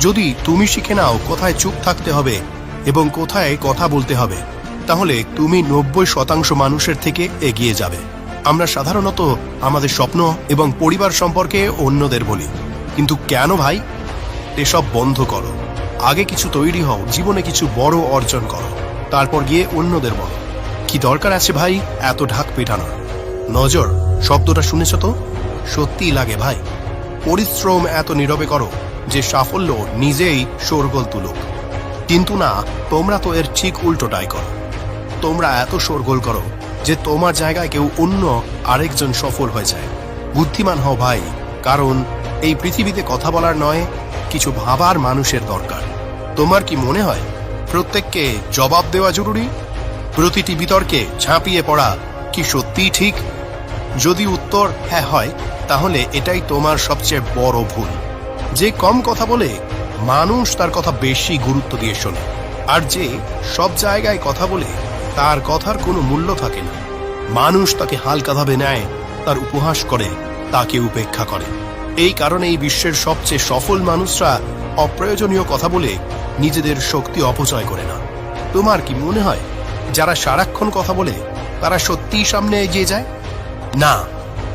যদি তুমি শিখে নাও কোথায় চুপ থাকতে হবে এবং কোথায় কথা বলতে হবে, তাহলে তুমি নব্বই শতাংশ মানুষের থেকে এগিয়ে যাবে। আমরা সাধারণত আমাদের স্বপ্ন এবং পরিবার সম্পর্কে অন্যদের বলি। কিন্তু কেন ভাই? এসব বন্ধ করো। আগে কিছু তৈরি হও, জীবনে কিছু বড় অর্জন করো। তারপর গিয়ে অন্যদের বলো। কি দরকার আছে ভাই এত ঢাক পেটানোর? নজর, শব্দটা শুনেছ তো? সত্যিই লাগে ভাই। পরিশ্রম এত নীরবে করো। যে সাফল্য নিজেই শোরগোল তুলুক। কিন্তু না, তোমরা তো এর ঠিক উল্টোটাই করো। তোমরা এত শোরগোল করো যে তোমার জায়গায় কেউ অন্য আরেকজন সফল হয়ে যায়। বুদ্ধিমান হও ভাই, কারণ এই পৃথিবীতে কথা বলার নয়, কিছু ভাবার মানুষের দরকার। তোমার কি মনে হয়, প্রত্যেককে জবাব দেওয়া জরুরি? প্রতিটি বিতর্কে ঝাঁপিয়ে পড়া কি সত্যিই ঠিক? যদি উত্তর হ্যাঁ হয়, তাহলে এটাই তোমার সবচেয়ে বড় ভুল। যে কম কথা বলে, মানুষ তার কথা বেশি গুরুত্ব দিয়ে শোনে। আর যে সব জায়গায় কথা বলে, তার কথার কোনো মূল্য থাকে না। মানুষ তাকে হালকাভাবে নেয়, তার উপহাস করে, তাকে উপেক্ষা করে। এই কারণে এই বিশ্বের সবচেয়ে সফল মানুষরা অপ্রয়োজনীয় কথা বলে নিজেদের শক্তি অপচয় করে না। তোমার কি মনে হয়, যারা সারাক্ষণ কথা বলে, তারা সত্যিই সামনে এগিয়ে যায়? না,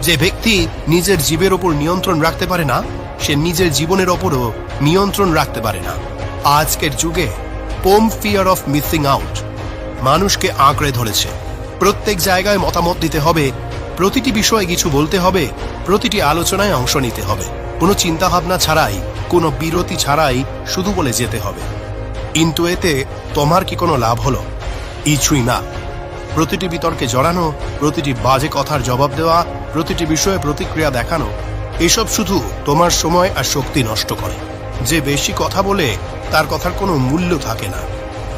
যে ব্যক্তি নিজের জীবের ওপর নিয়ন্ত্রণ রাখতে পারে না সে নিজের জীবনের ওপরও নিয়ন্ত্রণ রাখতে পারে না। আজকের যুগে FOMO fear of missing out মানুষকে আঁকড়ে ধরেছে। প্রত্যেক জায়গায় মতামত দিতে হবে, প্রতিটি বিষয়ে কিছু বলতে হবে, প্রতিটি আলোচনায় অংশ নিতে হবে। কোনো চিন্তা ভাবনা ছাড়াই, কোনো বিরতি ছাড়াই শুধু বলে যেতে হবে। কিন্তু এতে তোমার কি কোনো লাভ হলো? কিছুই না। প্রতিটি বিতর্কে জড়ানো, প্রতিটি বাজে কথার জবাব দেওয়া, প্রতিটি বিষয়ে প্রতিক্রিয়া দেখানো এসব শুধু তোমার সময় আর শক্তি নষ্ট করে। যে বেশি কথা বলে, তার কথার কোনো মূল্য থাকে না।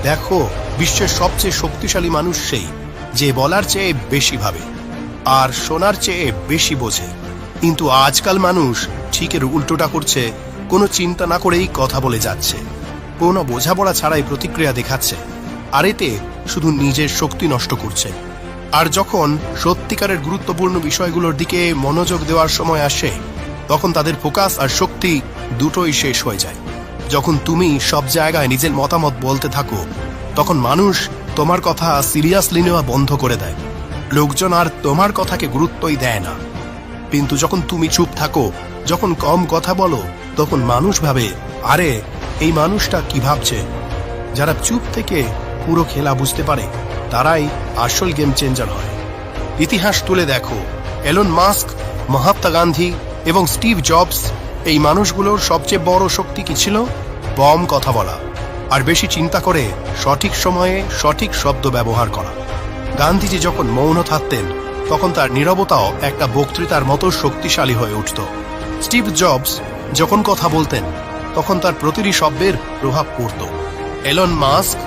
দেখো, বিশ্বের সবচেয়ে শক্তিশালী মানুষ সেই, যে বলার চেয়ে বেশি ভাবে, আর শোনার চেয়ে বেশি বোঝে। কিন্তু আজকাল মানুষ ঠিকের উল্টোটা করছে, কোনো চিন্তা না করেই কথা বলে যাচ্ছে। কোনো বোঝাপড়া ছাড়াই প্রতিক্রিয়া দেখাচ্ছে, আর এতে শুধু নিজের শক্তি নষ্ট করছে। আর যখন সত্যিকারের গুরুত্বপূর্ণ বিষয়গুলোর দিকে মনোযোগ দেওয়ার সময় আসে, তখন তাদের ফোকাস আর শক্তি দুটোই শেষ হয়ে যায়। যখন তুমি সব জায়গায় নিজের মতামত বলতে থাকো, তখন মানুষ তোমার কথা সিরিয়াসলি নেওয়া বন্ধ করে দেয়। লোকজন আর তোমার কথাকে গুরুত্বই দেয় না। কিন্তু যখন তুমি চুপ থাকো, যখন কম কথা বলো, তখন মানুষ ভাবে, আরে, এই মানুষটা কি ভাবছে? যারা চুপ থেকে পুরো খেলা বুঝতে পারে তারাই আসল গেম চেঞ্জার হয়। ইতিহাস তুলে দেখো, এলন মাস্ক, মহাত্মা গান্ধী এবং স্টিভ জবস, এই মানুষগুলোর সবচেয়ে বড় শক্তি কি ছিল? বম কথা বলা, আর বেশি চিন্তা করে সঠিক সময়ে সঠিক শব্দ ব্যবহার করা। গান্ধীজি যখন মৌন থাকতেন, তখন তার নীরবতাও একটা বক্তৃতার মতো শক্তিশালী হয়ে উঠত। স্টিভ জবস যখন কথা বলতেন, তখন তার প্রতিটি শব্দের প্রভাব পড়ত। এলন মাস্ক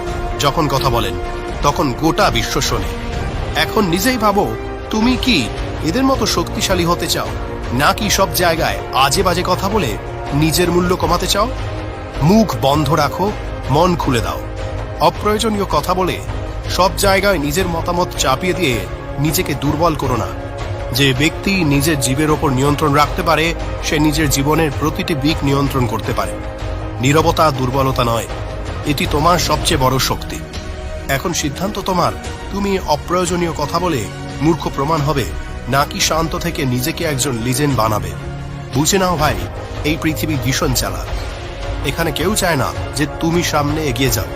যখন কথা বলেন তখন গোটা বিশ্ব শোনে। এখন নিজেই ভাবো, তুমি কি এদের মতো শক্তিশালী হতে চাও? নাকি সব জায়গায় আজে বাজে কথা বলে নিজের মূল্য কমাতে চাও? মুখ বন্ধ রাখো, মন খুলে দাও। অপ্রয়োজনীয় কথা বলে সব জায়গায় নিজের মতামত চাপিয়ে দিয়ে নিজেকে দুর্বল করো না। যে ব্যক্তি নিজের জীবের ওপর নিয়ন্ত্রণ রাখতে পারে, সে নিজের জীবনের প্রতিটি দিক নিয়ন্ত্রণ করতে পারে। নীরবতা, দুর্বলতা নয়, এটি তোমার সবচেয়ে বড় শক্তি। এখন সিদ্ধান্ত তোমার। তুমি অপ্রয়োজনীয় কথা বলে মূর্খ প্রমাণ হবে, নাকি শান্ত থেকে নিজেকে একজন লিজেন্ড বানাবে। বুঝে নাও ভাই, এই পৃথিবী ভীষণ চালাক। এখানে কেউ চায় না যে তুমি সামনে এগিয়ে যাও।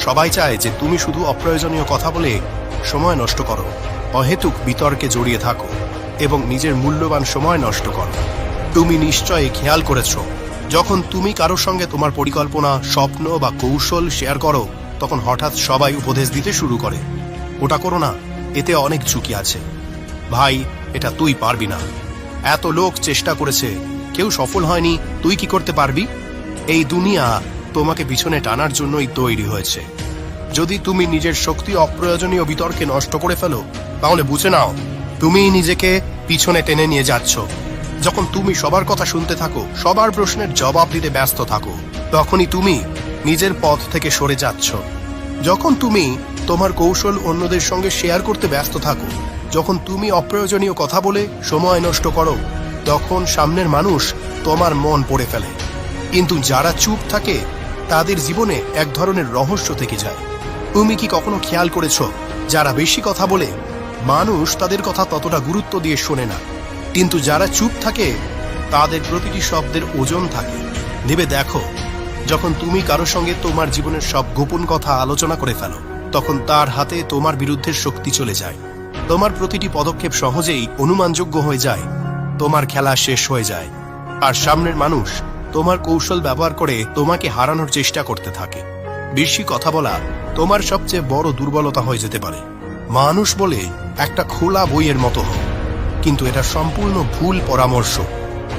সবাই চায় যে তুমি শুধু অপ্রয়োজনীয় কথা বলে সময় নষ্ট করো, অহেতুক বিতর্কে জড়িয়ে থাকো এবং নিজের মূল্যবান সময় নষ্ট করো। তুমি নিশ্চয়ই খেয়াল করেছ, যখন তুমি কারোর সঙ্গে তোমার পরিকল্পনা, স্বপ্ন বা কৌশল শেয়ার করো তখন হঠাৎ সবাই উপদেশ দিতে শুরু করে। ওটা করো না, এতে অনেক ঝুঁকি আছে। ভাই, এটা তুই পারবি না। এত লোক চেষ্টা করেছে, কেউ সফল হয়নি, তুই কি করতে পারবি? এই দুনিয়া তোমাকে পিছনে টানার জন্যই তৈরি হয়েছে। যদি তুমি নিজের শক্তি অপ্রয়োজনীয় বিতর্কে নষ্ট করে ফেলো, তাহলে বুঝে নাও, তুমি নিজেকে পিছনে টেনে নিয়ে যাচ্ছ। যখন তুমি সবার কথা শুনতে থাকো, সবার প্রশ্নের জবাব দিতে ব্যস্ত থাকো, তখনই তুমি নিজের পথ থেকে সরে যাচ্ছ। যখন তুমি তোমার কৌশল অন্যদের সঙ্গে শেয়ার করতে ব্যস্ত থাকো, যখন তুমি অপ্রয়োজনীয় কথা বলে সময় নষ্ট করো, তখন সামনের মানুষ তোমার মন পড়ে ফেলে। কিন্তু যারা চুপ থাকে, তাদের জীবনে এক ধরনের রহস্য থেকে যায়। তুমি কি কখনো খেয়াল করেছ, যারা বেশি কথা বলে, মানুষ তাদের কথা ততটা গুরুত্ব দিয়ে শোনে না। কিন্তু যারা চুপ থাকে, তাদের প্রতিটি শব্দের ওজন থাকে। ভেবে দেখো যখন তুমি কারও সঙ্গে তোমার জীবনের সব গোপন কথা আলোচনা করে ফেলো, তখন তার হাতে তোমার বিরুদ্ধে শক্তি চলে যায়। তোমার প্রতিটি পদক্ষেপ সহজেই অনুমানযোগ্য হয়ে যায়। তোমার খেলা শেষ হয়ে যায়। আর সামনের মানুষ তোমার কৌশল ব্যবহার করে তোমাকে হারানোর চেষ্টা করতে থাকে। বেশি কথা বলা তোমার সবচেয়ে বড় দুর্বলতা হয়ে যেতে পারে। মানুষ বলে একটা খোলা বইয়ের মতো হোক কিন্তু এটা সম্পূর্ণ ভুল পরামর্শ।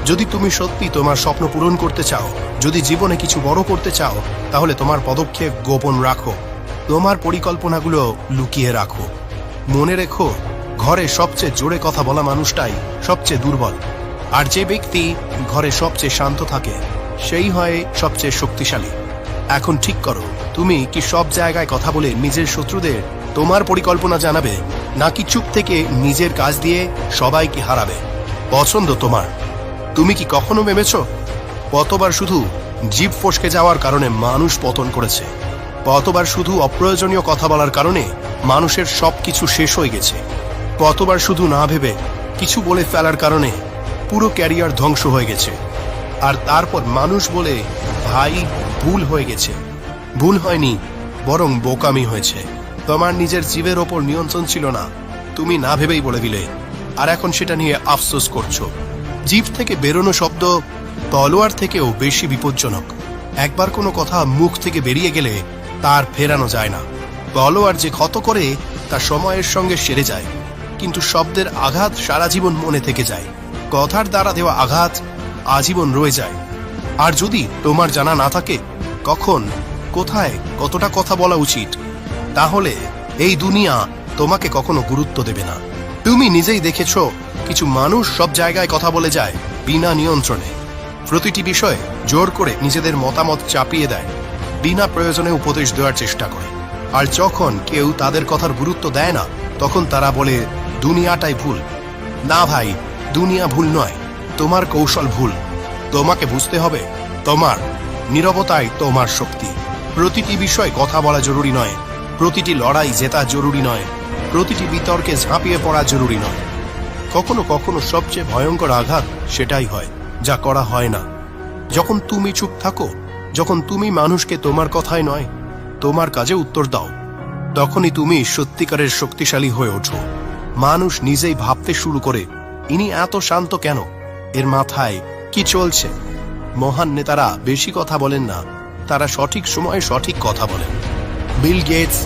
যদি তুমি সত্যি তোমার স্বপ্ন পূরণ করতে চাও, যদি জীবনে কিছু বড় করতে চাও, তাহলে তোমার পদক্ষেপ গোপন রাখো। তোমার পরিকল্পনাগুলো লুকিয়ে রাখো। মনে রেখো, ঘরে সবচেয়ে জোরে কথা বলা মানুষটাই সবচেয়ে দুর্বল। আর যে ব্যক্তি ঘরে সবচেয়ে শান্ত থাকে, সেই হয় সবচেয়ে শক্তিশালী। এখন ঠিক করো, তুমি কি সব জায়গায় কথা বলে নিজের শত্রুদের তোমার পরিকল্পনা জানাবে, নাকি চুপ থেকে নিজের কাজ দিয়ে সবাইকে হারাবে? পছন্দ তোমার। তুমি কি কখনো ভেবেছ? কতবার শুধু জীব ফসকে যাওয়ার কারণে মানুষ পতন করেছে। কতবার শুধু অপ্রয়োজনীয় কথা বলার কারণে মানুষের সব কিছু শেষ হয়ে গেছে। কতবার শুধু না ভেবে কিছু বলে ফেলার কারণে পুরো ক্যারিয়ার ধ্বংস হয়ে গেছে। আর তারপর মানুষ বলে ভাই ভুল হয়ে গেছে। ভুল হয়নি, বরং বোকামি হয়েছে। তোমার নিজের জীবের ওপর নিয়ন্ত্রণ ছিল না। তুমি না ভেবেই বলে দিলে। আর এখন সেটা নিয়ে আফসোস করছ। জীব থেকে বেরোনো শব্দ তলোয়ার থেকেও বেশি বিপজ্জনক। একবার কোনো কথা মুখ থেকে বেরিয়ে গেলে তার ফেরানো যায় না। তলোয়ার যে ক্ষত করে, তা সময়ের সঙ্গে সেরে যায়, কিন্তু শব্দের আঘাত সারা জীবন মনে থেকে যায়। কথার দ্বারা দেওয়া আঘাত আজীবন রয়ে যায়। আর যদি তোমার জানা না থাকে, কখন, কোথায়, কতটা কথা বলা উচিত, তাহলে এই দুনিয়া তোমাকে কখনো গুরুত্ব দেবে না। তুমি নিজেই দেখেছ কিছু মানুষ সব জায়গায় কথা বলে যায় বিনা নিয়ন্ত্রণে। প্রতিটি বিষয়ে জোর করে নিজেদের মতামত চাপিয়ে দেয়। বিনা প্রয়োজনে উপদেশ দেওয়ার চেষ্টা করে। আর যখন কেউ তাদের কথার গুরুত্ব দেয় না, তখন তারা বলে, দুনিয়াটাই ভুল। না ভাই, দুনিয়া ভুল নয়। তোমার কৌশল ভুল। তোমাকে বুঝতে হবে, তোমার নীরবতাই তোমার শক্তি। প্রতিটি বিষয়ে কথা বলা জরুরি নয়। প্রতিটি লড়াই জেতা জরুরি নয়। প্রতিটি বিতর্কে ঝাঁপিয়ে পড়া জরুরি নয়। কখনো কখনো সবচেয়ে ভয়ঙ্কর আঘাত সেটাই হয়, যা করা হয় না। যখন তুমি চুপ থাকো, যখন তুমি মানুষকে তোমার কথায় নয়, তোমার কাজে উত্তর দাও, তখনই তুমি সত্যিকারের শক্তিশালী হয়ে ওঠো। মানুষ নিজেই ভাবতে শুরু করে, ইনি এত শান্ত কেন? এর মাথায় কি চলছে? মহান নেতারা বেশি কথা বলেন না, তারা সঠিক সময়ে সঠিক কথা বলেন। Bill Gates,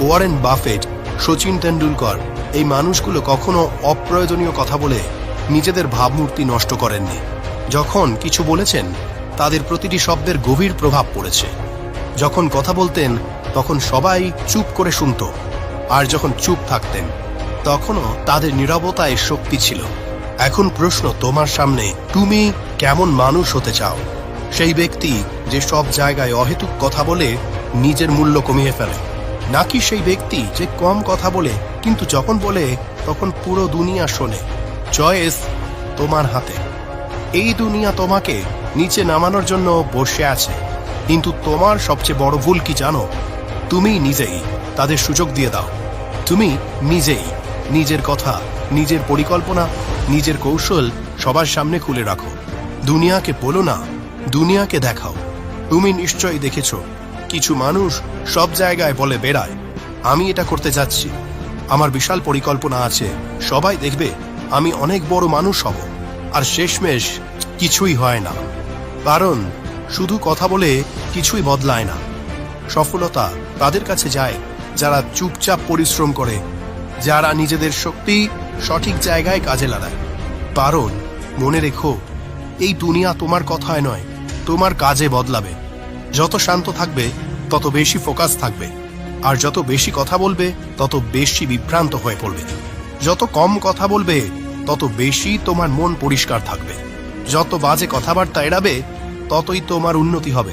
Warren Buffett Sachin Tendulkar এই মানুষগুলো কখনো অপ্রয়োজনীয় কথা বলে নিজেদের ভাবমূর্তি নষ্ট করেননি। যখন কিছু বলেছেন, তাদের প্রতিটি শব্দের গভীর প্রভাব পড়েছে। যখন কথা বলতেন, তখন সবাই চুপ করে শুনত। আর যখন চুপ থাকতেন, তখনও তাদের নীরবতায় শক্তি ছিল। এখন প্রশ্ন তোমার সামনে, তুমি কেমন মানুষ হতে চাও? সেই ব্যক্তি যে সব জায়গায় অহেতুক কথা বলে নিজের মূল্য কমিয়ে ফেলে, নাকি সেই ব্যক্তি যে কম কথা বলে কিন্তু যখন বলে, তখন পুরো দুনিয়া শোনে। চয়েস তোমার হাতে। এই দুনিয়া তোমাকে নিচে নামানোর জন্য বসে আছে। কিন্তু তোমার সবচেয়ে বড় ভুল কি জানো? তুমি নিজেই তাদের সুযোগ দিয়ে দাও। তুমি নিজেই নিজের কথা, নিজের পরিকল্পনা, নিজের কৌশল সবার সামনে খুলে রাখো। দুনিয়াকে বলো না, দুনিয়াকে দেখাও। তুমি নিশ্চয়ই দেখেছ, কিছু মানুষ সব জায়গায় বলে বেড়ায়, আমি এটা করতে যাচ্ছি। আমার বিশাল পরিকল্পনা আছে। সবাই দেখবে, আমি অনেক বড় মানুষ হব। আর শেষমেশ, কিছুই হয় না। কারণ, শুধু কথা বলে কিছুই বদলায় না। সফলতা তাদের কাছে যায়, যারা চুপচাপ পরিশ্রম করে, যারা নিজেদের শক্তি সঠিক জায়গায় কাজে লাগায়। কারণ, মনে রেখো, এই দুনিয়া তোমার কথায় নয়, তোমার কাজে বদলাবে। যত শান্ত থাকবে, তত বেশি ফোকাস থাকবে। আর যত বেশি কথা বলবে, তত বেশি বিভ্রান্ত হয়ে পড়বে। যত কম কথা বলবে, তত বেশি তোমার মন পরিষ্কার থাকবে। যত বাজে কথাবার্তা এড়াবে, ততই তোমার উন্নতি হবে।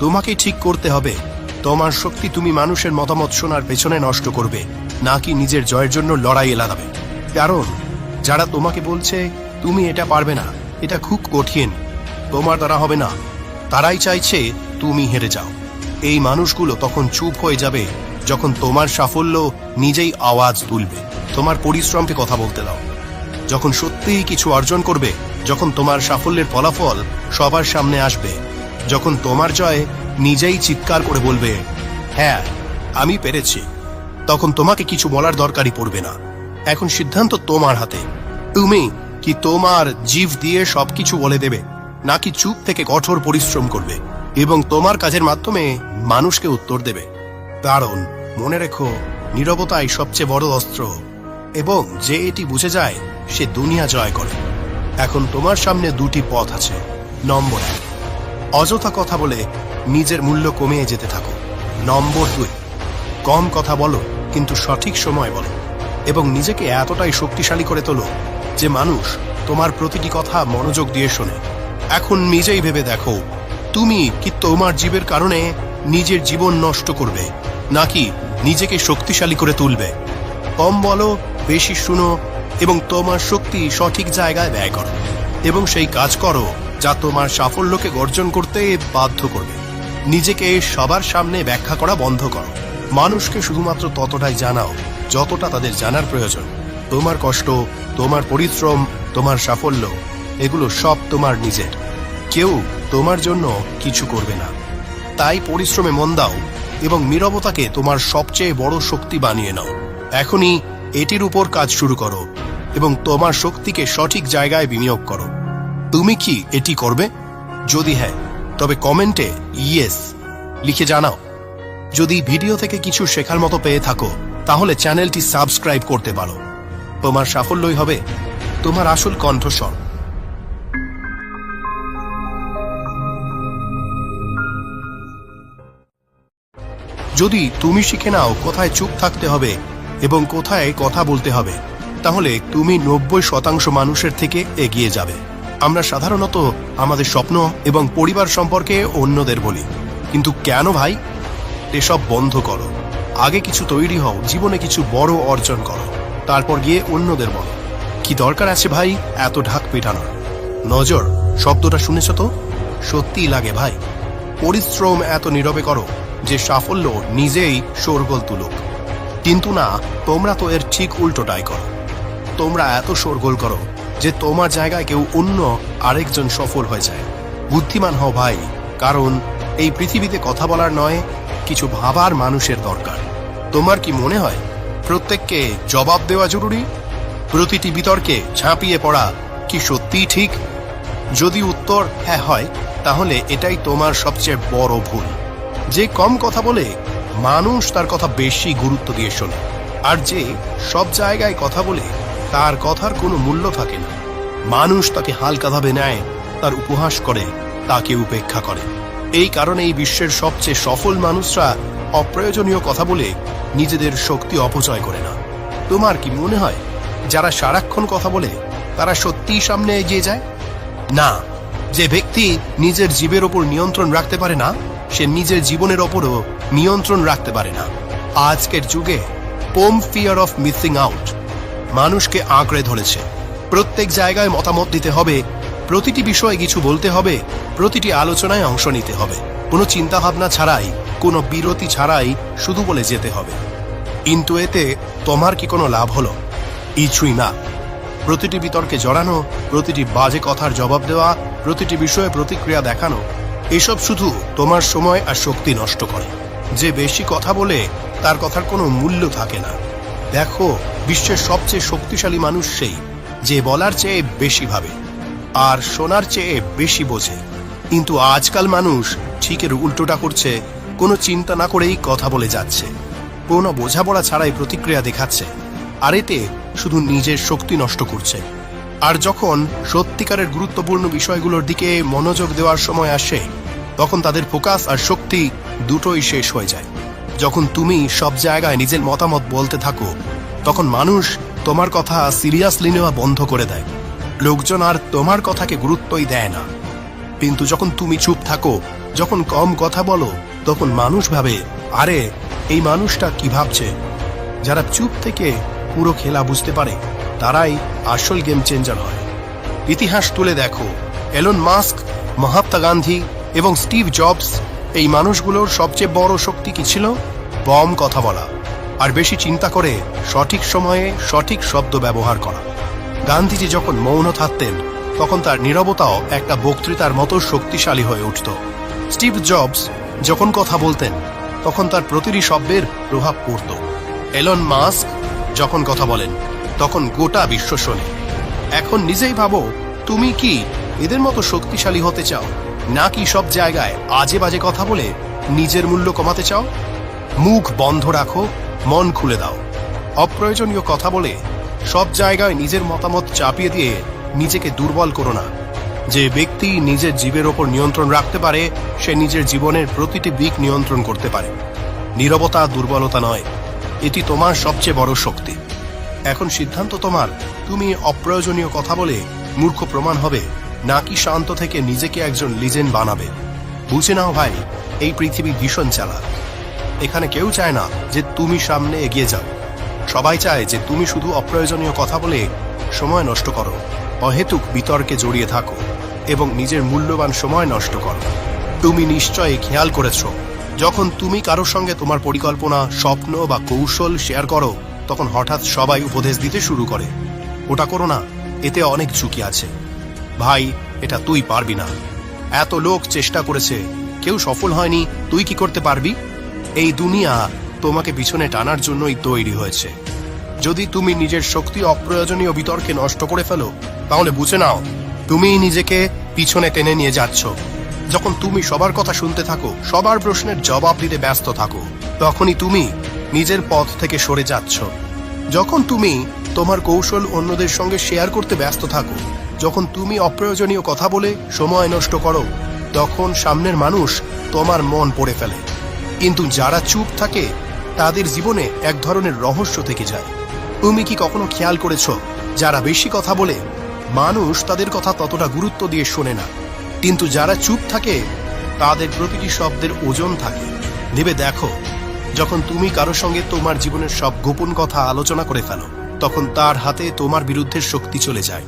তোমাকে ঠিক করতে হবে। তোমার শক্তি তুমি মানুষের মতামত শোনার পেছনে নষ্ট করবে নাকি নিজের জয়ের জন্য লড়াই লাগাবে কারণ, যারা তোমাকে বলছে, তুমি এটা পারবে না, এটা খুব কঠিন, তোমার দ্বারা হবে না, তারাই চাইছে, তুমি হেরে যাও। এই মানুষগুলো তখন চুপ হয়ে যাবে যখন তোমার সাফল্য নিজেই আওয়াজ তুলবে। তোমার পরিশ্রমকে কথা বলতে দাও। যখন সত্যিই কিছু অর্জন করবে, যখন তোমার সাফল্যের ফলাফল সবার সামনে আসবে, যখন তোমার জয় নিজেই চিৎকার করে বলবে হ্যাঁ আমি পেরেছি। তখন তোমাকে কিছু বলার দরকারই পড়বে না। এখন সিদ্ধান্ত তোমার হাতে। তুমি কি তোমার জীব দিয়ে সবকিছু বলে দেবে, নাকি চুপ থেকে কঠোর পরিশ্রম করবে? এবং তোমার কাজের মাধ্যমে মানুষকে উত্তর দেবে। কারণ, মনে রেখো, নীরবতাই সবচেয়ে বড় অস্ত্র, এবং যে এটি বুঝে যায়, সে দুনিয়া জয় করে। এখন তোমার সামনে দুটি পথ আছে। নম্বর এক, অযথা কথা বলে নিজের মূল্য কমিয়ে যেতে থাকো। নম্বর দুই, কম কথা বলো, কিন্তু সঠিক সময় বলো, এবং নিজেকে এতটাই শক্তিশালী করে তোলো যে মানুষ তোমার প্রতিটি কথা মনোযোগ দিয়ে শোনে। এখন নিজেই ভেবে দেখো তুমি কি তোমার জীবের কারণে নিজের জীবন নষ্ট করবে, নাকি নিজেকে শক্তিশালী করে তুলবে? কম বলো, বেশি শুনো এবং তোমার শক্তি সঠিক জায়গায় ব্যয় করো এবং সেই কাজ করো যা তোমার সাফল্যকে গর্জন করতে বাধ্য করবে। নিজেকে সবার সামনে ব্যাখ্যা করা বন্ধ করো। মানুষকে শুধুমাত্র ততটাই জানাও যতটা তাদের জানার প্রয়োজন। তোমার কষ্ট, তোমার পরিশ্রম, তোমার সাফল্য, এগুলো সব তোমার নিজের। কেউ তোমার জন্য কিছু করবে না। তাই পরিশ্রমে মন দাও এবং নীরবতাকে তোমার সবচেয়ে বড় শক্তি বানিয়ে নাও। এখনই এটির উপর কাজ শুরু করো এবং তোমার শক্তিকে সঠিক জায়গায় বিনিয়োগ করো। তুমি কি এটি করবে? যদি হ্যাঁ তবে কমেন্টে ইয়েস লিখে জানাও। যদি ভিডিও থেকে কিছু শেখার মতো পেয়ে থাকো, তাহলে চ্যানেলটি সাবস্ক্রাইব করতে পারো। তোমার সাফল্যই হবে তোমার আসল কণ্ঠস্বর। যদি তুমি শিখে নাও কোথায় চুপ থাকতে হবে এবং কোথায় কথা বলতে হবে, তাহলে তুমি নব্বই শতাংশ মানুষের থেকে এগিয়ে যাবে। আমরা সাধারণত আমাদের স্বপ্ন এবং পরিবার সম্পর্কে অন্যদের বলি। কিন্তু কেন ভাই? এসব বন্ধ করো। আগে কিছু তৈরি হও, জীবনে কিছু বড় অর্জন করো। তারপর গিয়ে অন্যদের বলো। কি দরকার আছে ভাই এত ঢাক পেটানোর? নজর, শব্দটা শুনেছ তো? সত্যিই লাগে ভাই। পরিশ্রম এত নীরবে করো। যে সাফল্য নিজেই শোরগোল তুলুক। কিন্তু না, তোমরা তো এর ঠিক উল্টোটাই করো। তোমরা এত শোরগোল করো যে তোমার জায়গায় কেউ অন্য আরেকজন সফল হয়ে যায়। বুদ্ধিমান হও ভাই, কারণ এই পৃথিবীতে কথা বলার নয়, কিছু ভাবার মানুষের দরকার। তোমার কি মনে হয়, প্রত্যেককে জবাব দেওয়া জরুরি? প্রতিটি বিতর্কে ঝাঁপিয়ে পড়া কি সত্যিই ঠিক? যদি উত্তর হ্যাঁ হয়, তাহলে এটাই তোমার সবচেয়ে বড় ভুল। যে কম কথা বলে মানুষ তার কথা বেশি গুরুত্ব দিয়ে শোনে, আর যে সব জায়গায় কথা বলে তার কথার কোনো মূল্য থাকে না। মানুষ তাকে হালকাভাবে নেয়, তার উপহাস করে, তাকে উপেক্ষা করে। এই কারণে এই বিশ্বের সবচেয়ে সফল মানুষরা অপ্রয়োজনীয় কথা বলে নিজেদের শক্তি অপচয় করে না। তোমার কি মনে হয়, যারা সারাক্ষণ কথা বলে, তারা সত্যিই সামনে এগিয়ে যায়? না, যে ব্যক্তি নিজের জীবের ওপর নিয়ন্ত্রণ রাখতে পারে না সে নিজের জীবনের ওপরও নিয়ন্ত্রণ রাখতে পারে না। আজকের যুগে FOMO fear of missing out. মানুষকে আঁকড়ে ধরেছে। প্রত্যেক জায়গায় মতামত দিতে হবে, প্রতিটি বিষয়ে কিছু বলতে হবে, প্রতিটি আলোচনায় অংশ নিতে হবে। কোনো চিন্তা ভাবনা ছাড়াই, কোনো বিরতি ছাড়াই শুধু বলে যেতে হবে। কিন্তু এতে তোমার কি কোনো লাভ হলো? কিছুই না। প্রতিটি বিতর্কে জড়ানো, প্রতিটি বাজে কথার জবাব দেওয়া, প্রতিটি বিষয়ে প্রতিক্রিয়া দেখানো এসব শুধু তোমার সময় আর শক্তি নষ্ট করে। যে বেশি কথা বলে, তার কথার কোনো মূল্য থাকে না। দেখো, বিশ্বের সবচেয়ে শক্তিশালী মানুষ সেই, যে বলার চেয়ে বেশি ভাবে, আর শোনার চেয়ে বেশি বোঝে। কিন্তু আজকাল মানুষ ঠিকের উল্টোটা করছে, কোনো চিন্তা না করেই কথা বলে যাচ্ছে। কোনো বোঝাপড়া ছাড়াই প্রতিক্রিয়া দেখাচ্ছে, আর এতে শুধু নিজের শক্তি নষ্ট করছে। আর যখন সত্যিকারের গুরুত্বপূর্ণ বিষয়গুলোর দিকে মনোযোগ দেওয়ার সময় আসে, তখন তাদের ফোকাস আর শক্তি দুটোই শেষ হয়ে যায়। যখন তুমি সব জায়গায় নিজের মতামত বলতে থাকো, তখন মানুষ তোমার কথা সিরিয়াসলি নেওয়া বন্ধ করে দেয়। লোকজন আর তোমার কথাকে গুরুত্বই দেয় না। কিন্তু যখন তুমি চুপ থাকো, যখন কম কথা বলো, তখন মানুষ ভাবে, আরে, এই মানুষটা কি ভাবছে? যারা চুপ থেকে পুরো খেলা বুঝতে পারে। তারাই আসল গেম চেঞ্জার হয়। ইতিহাস তুলে দেখো এলন মাস্ক মহাত্মা গান্ধী এবং স্টিভ জবস এই মানুষগুলোর সবচেয়ে বড় শক্তি কি ছিল? বম কথা বলা। আর বেশি চিন্তা করে সঠিক সময়ে সঠিক শব্দ ব্যবহার করা। গান্ধীজি যখন মৌন থাকতেন, তখন তার নীরবতাও একটা বক্তৃতার মতো শক্তিশালী হয়ে উঠত। স্টিভ জবস যখন কথা বলতেন, তখন তার প্রতিটি শব্দের প্রভাব পড়ত। এলন মাস্ক যখন কথা বলেন তখন গোটা বিশ্ব শোনে। এখন নিজেই ভাবো, তুমি কি এদের মতো শক্তিশালী হতে চাও? নাকি সব জায়গায় আজে বাজে কথা বলে নিজের মূল্য কমাতে চাও? মুখ বন্ধ রাখো, মন খুলে দাও। অপ্রয়োজনীয় কথা বলে সব জায়গায় নিজের মতামত চাপিয়ে দিয়ে নিজেকে দুর্বল করো না। যে ব্যক্তি নিজের জীবের ওপর নিয়ন্ত্রণ রাখতে পারে, সে নিজের জীবনের প্রতিটি দিক নিয়ন্ত্রণ করতে পারে। নীরবতা দুর্বলতা নয়, এটি তোমার সবচেয়ে বড় শক্তি। এখন সিদ্ধান্ত তোমার। তুমি অপ্রয়োজনীয় কথা বলে মূর্খ প্রমাণ হবে, নাকি শান্ত থেকে নিজেকে একজন লিজেন্ড বানাবে। বুঝে নাও ভাই, এই পৃথিবী ভীষণ চালা এখানে কেউ চায় না যে তুমি সামনে এগিয়ে যাও। সবাই চায় যে তুমি শুধু অপ্রয়োজনীয় কথা বলে সময় নষ্ট করো, অহেতুক বিতর্কে জড়িয়ে থাকো এবং নিজের মূল্যবান সময় নষ্ট করো। তুমি নিশ্চয়ই খেয়াল করেছ, যখন তুমি কারোর সঙ্গে তোমার পরিকল্পনা, স্বপ্ন বা কৌশল শেয়ার করো তখন হঠাৎ সবাই উপদেশ দিতে শুরু করে। ওটা করো না, এতে অনেক ঝুঁকি আছে। ভাই, এটা তুই পারবি না। এত লোক চেষ্টা করেছে, কেউ সফল হয়নি, তুই কি করতে পারবি? এই দুনিয়া তোমাকে পিছনে টানার জন্যই তৈরি হয়েছে। যদি তুমি নিজের শক্তি অপ্রয়োজনীয় বিতর্কে নষ্ট করে ফেলো, তাহলে বুঝে নাও তুমি নিজেকে পিছনে টেনে নিয়ে যাচ্ছ। যখন তুমি সবার কথা শুনতে থাকো, সবার প্রশ্নের জবাব দিতে ব্যস্ত থাকো, তখনই তুমি নিজের পথ থেকে সরে যাচ্ছ। যখন তুমি তোমার কৌশল অন্যদের সঙ্গে শেয়ার করতে ব্যস্ত থাকো, যখন তুমি অপ্রয়োজনীয় কথা বলে সময় নষ্ট করো, তখন সামনের মানুষ তোমার মন পড়ে ফেলে। কিন্তু যারা চুপ থাকে, তাদের জীবনে এক ধরনের রহস্য থেকে যায়। তুমি কি কখনো খেয়াল করেছ, যারা বেশি কথা বলে, মানুষ তাদের কথা ততটা গুরুত্ব দিয়ে শোনে না। কিন্তু যারা চুপ থাকে, তাদের প্রতিটি শব্দের ওজন থাকে। ভেবে দেখো যখন তুমি কারও সঙ্গে তোমার জীবনের সব গোপন কথা আলোচনা করে ফেলো, তখন তার হাতে তোমার বিরুদ্ধে শক্তি চলে যায়।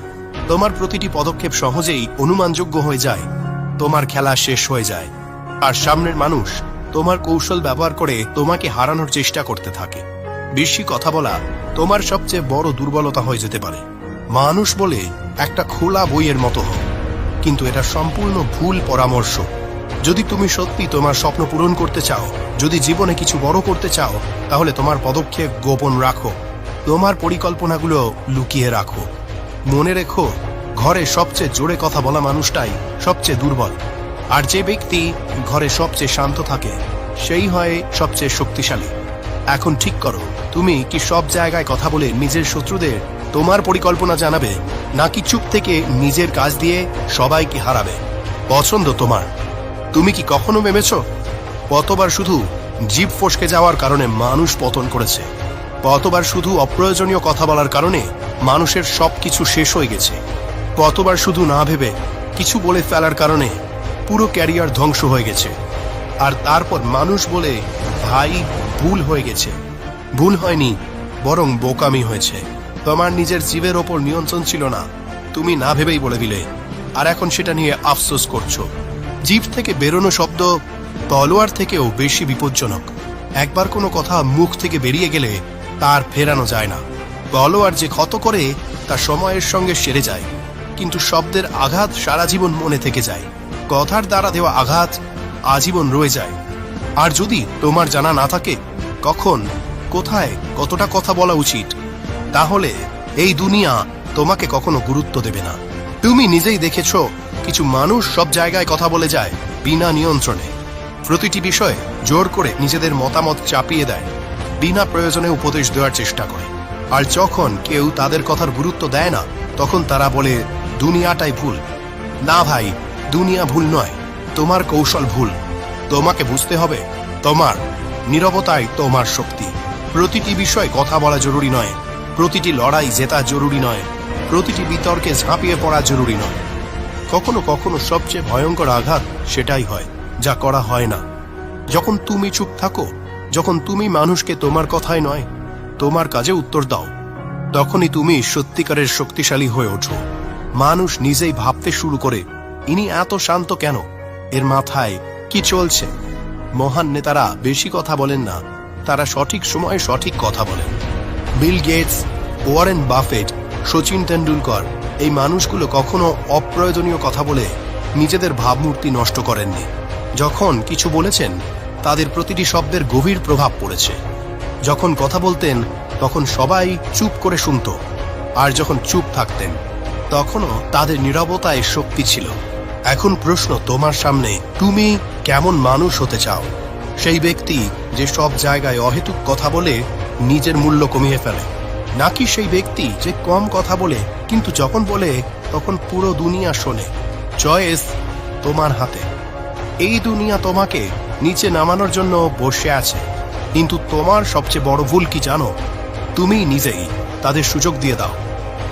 তোমার প্রতিটি পদক্ষেপ সহজেই অনুমানযোগ্য হয়ে যায়। তোমার খেলা শেষ হয়ে যায়। আর সামনের মানুষ তোমার কৌশল ব্যবহার করে তোমাকে হারানোর চেষ্টা করতে থাকে। বেশি কথা বলা তোমার সবচেয়ে বড় দুর্বলতা হয়ে যেতে পারে। মানুষ বলে একটা খোলা বইয়ের মতো হোক কিন্তু এটা সম্পূর্ণ ভুল পরামর্শ। যদি তুমি সত্যি তোমার স্বপ্ন পূরণ করতে চাও, যদি জীবনে কিছু বড় করতে চাও, তাহলে তোমার পদক্ষেপ গোপন রাখো। তোমার পরিকল্পনাগুলো লুকিয়ে রাখো। মনে রেখো, ঘরে সবচেয়ে জোরে কথা বলা মানুষটাই সবচেয়ে দুর্বল। আর যে ব্যক্তি ঘরে সবচেয়ে শান্ত থাকে, সেই হয় সবচেয়ে শক্তিশালী। এখন ঠিক করো, তুমি কি সব জায়গায় কথা বলে নিজের শত্রুদের তোমার পরিকল্পনা জানাবে, নাকি চুপ থেকে নিজের কাজ দিয়ে সবাইকে হারাবে? পছন্দ তোমার। তুমি কি কখনো ভেবেছ? কতবার শুধু জীব ফসকে যাওয়ার কারণে মানুষ পতন করেছে। কতবার শুধু অপ্রয়োজনীয় কথা বলার কারণে মানুষের সব কিছু শেষ হয়ে গেছে। কতবার শুধু না ভেবে কিছু বলে ফেলার কারণে পুরো ক্যারিয়ার ধ্বংস হয়ে গেছে। আর তারপর মানুষ বলে ভাই ভুল হয়ে গেছে। ভুল হয়নি, বরং বোকামি হয়েছে। তোমার নিজের জীবের ওপর নিয়ন্ত্রণ ছিল না। তুমি না ভেবেই বলে দিলে। আর এখন সেটা নিয়ে আফসোস করছ। জীব থেকে বেরোনো শব্দ তলোয়ার থেকেও বেশি বিপজ্জনক। একবার কোনো কথা মুখ থেকে বেরিয়ে গেলে তার ফেরানো যায় না। তলোয়ার যে ক্ষত করে, তা সময়ের সঙ্গে সেরে যায়, কিন্তু শব্দের আঘাত সারা জীবন মনে থেকে যায়। কথার দ্বারা দেওয়া আঘাত আজীবন রয়ে যায়। আর যদি তোমার জানা না থাকে, কখন, কোথায়, কতটা কথা বলা উচিত, তাহলে এই দুনিয়া তোমাকে কখনো গুরুত্ব দেবে না। তুমি নিজেই দেখেছ কিছু মানুষ সব জায়গায় কথা বলে যায় বিনা নিয়ন্ত্রণে। প্রতিটি বিষয়ে জোর করে নিজেদের মতামত চাপিয়ে দেয়। বিনা প্রয়োজনে উপদেশ দেওয়ার চেষ্টা করে। আর যখন কেউ তাদের কথার গুরুত্ব দেয় না, তখন তারা বলে, দুনিয়াটাই ভুল। না ভাই, দুনিয়া ভুল নয়। তোমার কৌশল ভুল। তোমাকে বুঝতে হবে, তোমার নীরবতাই তোমার শক্তি। প্রতিটি বিষয়ে কথা বলা জরুরি নয়। প্রতিটি লড়াই জেতা জরুরি নয়। প্রতিটি বিতর্কে ঝাঁপিয়ে পড়া জরুরি নয়। কখনো কখনো সবচেয়ে ভয়ঙ্কর আঘাত সেটাই হয়, যা করা হয় না। যখন তুমি চুপ থাকো, যখন তুমি মানুষকে তোমার কথাই নয়, তোমার কাজে উত্তর দাও, তখনই তুমি সত্যিকারের শক্তিশালী হয়ে ওঠো। মানুষ নিজেই ভাবতে শুরু করে, ইনি এত শান্ত কেন? এর মাথায় কি চলছে? মহান নেতারা বেশি কথা বলেন না, তারা সঠিক সময়ে সঠিক কথা বলেন। Bill Gates, Warren Buffett, Sachin Tendulkar এই মানুষগুলো কখনো অপ্রয়োজনীয় কথা বলে নিজেদের ভাবমূর্তি নষ্ট করেননি। যখন কিছু বলেছেন, তাদের প্রতিটি শব্দের গভীর প্রভাব পড়েছে। যখন কথা বলতেন, তখন সবাই চুপ করে শুনত। আর যখন চুপ থাকতেন, তখনও তাদের নীরবতায় শক্তি ছিল। এখন প্রশ্ন তোমার সামনে, তুমি কেমন মানুষ হতে চাও? সেই ব্যক্তি যে সব জায়গায় অহেতুক কথা বলে, নিজের মূল্য কমিয়ে ফেলে। নাকি সেই ব্যক্তি যে কম কথা বলে, কিন্তু যখন বলে, তখন পুরো দুনিয়া শোনে। চয়েস তোমার হাতে। এই দুনিয়া তোমাকে নিচে নামানোর জন্য বসে আছে। কিন্তু তোমার সবচেয়ে বড় ভুল কি জানো? তুমি নিজেই তাদের সুযোগ দিয়ে দাও।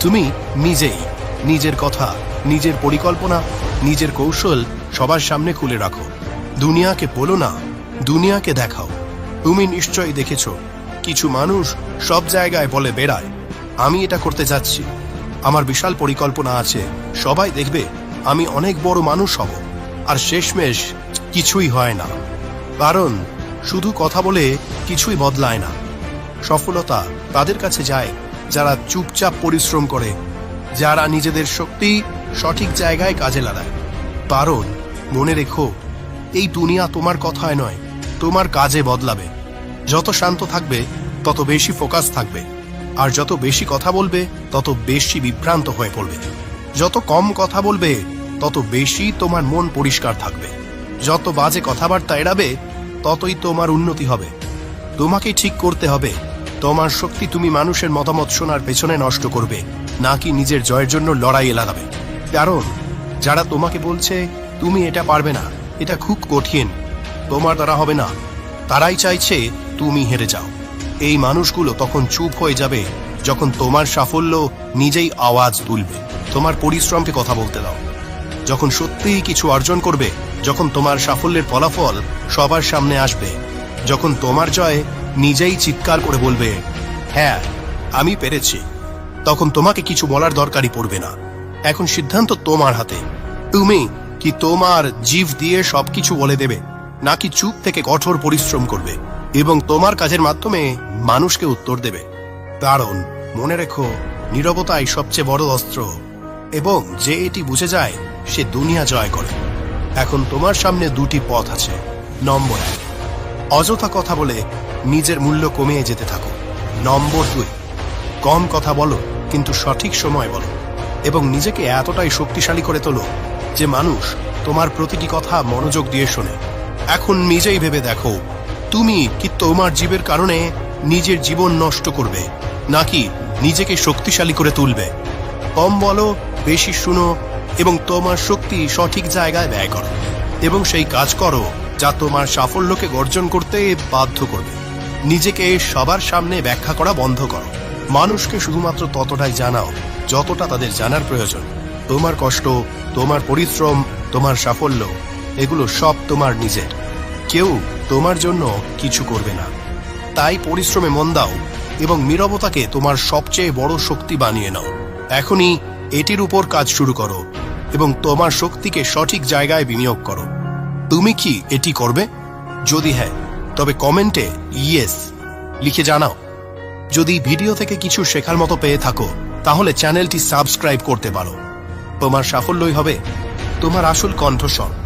তুমি নিজেই নিজের কথা, নিজের পরিকল্পনা, নিজের কৌশল সবার সামনে খুলে রাখো। দুনিয়াকে বলো না, দুনিয়াকে দেখাও। তুমি নিশ্চয়ই দেখেছ কিছু মানুষ সব জায়গায় বলে বেড়ায়, আমি এটা করতে যাচ্ছি। আমার বিশাল পরিকল্পনা আছে, সবাই দেখবে আমি অনেক বড় মানুষ হব, আর শেষমেশ কিছুই হয় না। কারণ শুধু কথা বলে কিছুই বদলায় না। সফলতা তাদের কাছে যায়, যারা চুপচাপ পরিশ্রম করে, যারা নিজেদের শক্তি সঠিক জায়গায় কাজে লাগায়। কারণ মনে রেখো, এই দুনিয়া তোমার কথায় নয়, তোমার কাজে বদলাবে। যত শান্ত থাকবে, তত বেশি ফোকাস থাকবে। আর যত বেশি কথা বলবে, তত বেশি বিভ্রান্ত হয়ে পড়বে। যত কম কথা বলবে, তত বেশি তোমার মন পরিষ্কার থাকবে। যত বাজে কথাবার্তা এড়াবে, ততই তোমার উন্নতি হবে। তোমাকে ঠিক করতে হবে। তোমার শক্তি তুমি মানুষের মতামত শোনার পেছনে নষ্ট করবে, নাকি নিজের জয়ের জন্য লড়াই লাগাবে কারণ, যারা তোমাকে বলছে, তুমি এটা পারবে না, এটা খুব কঠিন, তোমার দ্বারা হবে না, তারাই চাইছে তুমি হেরে যাও। এই মানুষগুলো তখন চুপ হয়ে যাবে যখন তোমার সাফল্য নিজেই আওয়াজ তুলবে। তোমার পরিশ্রমকে কথা বলতে দাও। যখন সত্যিই কিছু অর্জন করবে, যখন তোমার সাফল্যের ফলাফল সবার সামনে আসবে, যখন তোমার জয় নিজেই চিৎকার করে বলবে হ্যাঁ আমি পেরেছি। তখন তোমাকে কিছু বলার দরকারই পড়বে না। এখন সিদ্ধান্ত তোমার হাতে। তুমি কি তোমার জীব দিয়ে সবকিছু বলে দেবে, নাকি চুপ থেকে কঠোর পরিশ্রম করবে? এবং তোমার কাজের মাধ্যমে মানুষকে উত্তর দেবে। কারণ, মনে রেখো, নীরবতাই সবচেয়ে বড় অস্ত্র, এবং যে এটি বুঝে যায়, সে দুনিয়া জয় করে। এখন তোমার সামনে দুটি পথ আছে। নম্বর এক, অযথা কথা বলে নিজের মূল্য কমিয়ে যেতে থাকো। নম্বর দুই, কম কথা বলো, কিন্তু সঠিক সময় বলো, এবং নিজেকে এতটাই শক্তিশালী করে তোলো যে মানুষ তোমার প্রতিটি কথা মনোযোগ দিয়ে শোনে। এখন নিজেই ভেবে দেখো তুমি কি তোমার জীবের কারণে নিজের জীবন নষ্ট করবে, নাকি নিজেকে শক্তিশালী করে তুলবে? কম বলো, বেশি শুনো এবং তোমার শক্তি সঠিক জায়গায় ব্যয় করো এবং সেই কাজ করো যা তোমার সাফল্যকে গর্জন করতে বাধ্য করবে। নিজেকে সবার সামনে ব্যাখ্যা করা বন্ধ করো। মানুষকে শুধুমাত্র ততটাই জানাও যতটা তাদের জানার প্রয়োজন। তোমার কষ্ট, তোমার পরিশ্রম, তোমার সাফল্য, এগুলো সব তোমার নিজের। কেউ তোমার জন্য কিছু করবে না। তাই পরিশ্রমে মন দাও এবং নীরবতাকে তোমার সবচেয়ে বড় শক্তি বানিয়ে নাও। এখনই এটির উপর কাজ শুরু করো এবং তোমার শক্তিকে সঠিক জায়গায় বিনিয়োগ করো। তুমি কি এটি করবে? যদি হ্যাঁ তবে কমেন্টে ইয়েস লিখে জানাও। যদি ভিডিও থেকে কিছু শেখার মতো পেয়ে থাকো, তাহলে চ্যানেলটি সাবস্ক্রাইব করতে পারো। তোমার সাফল্যই হবে তোমার আসল কণ্ঠস্বর।